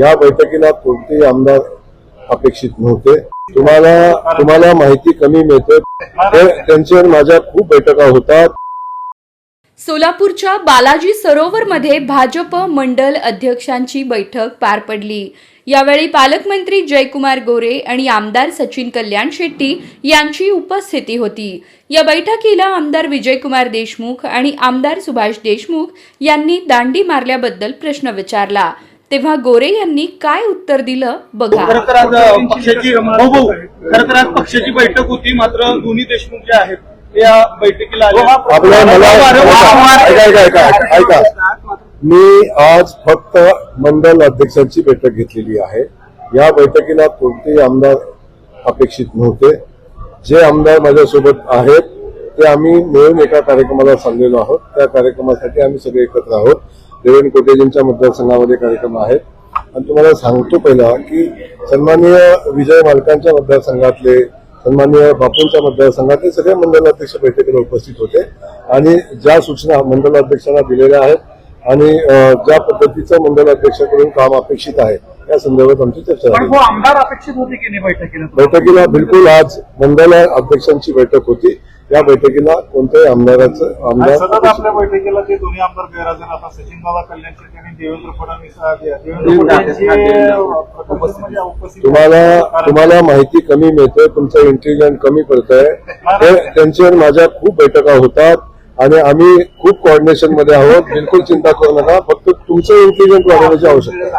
या बैठकीला कोणतेही आमदार अपेक्षित नव्हते. तुम्हाला तुम्हाला माहिती कमी मिळते. त्यांच्यावर माझ्या खूप बैठका होतात. सोलापूरच्या बालाजी सरोवरमध्ये भाजप मंडल अध्यक्षांची बैठक पार पडली. यावेळी पालकमंत्री जयकुमार गोरे आणि आमदार सचिन कल्याण शेट्टी यांची उपस्थिती होती. या बैठकीला आमदार विजयकुमार देशमुख आणि आमदार सुभाष देशमुख यांनी दांडी मारल्याबद्दल प्रश्न विचारला. तेव्हा गोरे यांनी काय उत्तर दिलं बघा. खरं तर आज पक्षाची हो भाऊ खरं तर आज पक्षाची बैठक होती मात्र दोन्ही देशमुख जे आहेत ते या बैठकीला ऐका. मी आज फक्त मंडल अध्यक्षांची बैठक घेतलेली आहे. या बैठकीला कोणतेही आमदार अपेक्षित नव्हते. जे आमदार माझ्यासोबत आहेत ते आम्ही मिळून एका कार्यक्रमाला चाललेलो आहोत. त्या कार्यक्रमासाठी आम्ही सगळे एकत्र आहोत. देवेंद्र कोटेजींच्या मतदारसंघामध्ये कार्यक्रम आहेत. आणि तुम्हाला सांगतो पहिला की सन्माननीय विजय मालकांच्या मतदारसंघातले सन्माननीय बापूंच्या मतदारसंघातले सगळे मंडलाध्यक्ष बैठकीला उपस्थित होते. आणि ज्या सूचना मंडलाध्यक्षांना दिलेल्या आहेत आणि ज्या पद्धतीचं मंडलाध्यक्षाकडून काम अपेक्षित आहे या संदर्भात आमची चर्चा पण झाली. भाऊ आमदार अपेक्षित होते की नाही बैठकीला? बैठकीला बिलकुल आज मंडल अध्यक्षांची बैठक होती. या बैठकीला कोणत्याही आमदाराचं आमदार आपल्या बैठकीला ते दोन्ही आमदार गैरहजर आता सचिन आणि देवेंद्र फडणवीस अ, देवेंद्र फडणवीस हे प्रकर्षाने उपस्थित तुम्हाला तुम्हाला माहिती कमी मिळते तुमचं इंटेलिजन्स कमी पडतंय. ते त्यांच्यावर माझ्या खूप बैठका होतात आणि आम्ही खूप कोऑर्डिनेशनमध्ये आहोत. बिलकुल चिंता करू नका. फक्त तुमचं इंटेलिजन्स वाढवण्याची आवश्यकता आहे.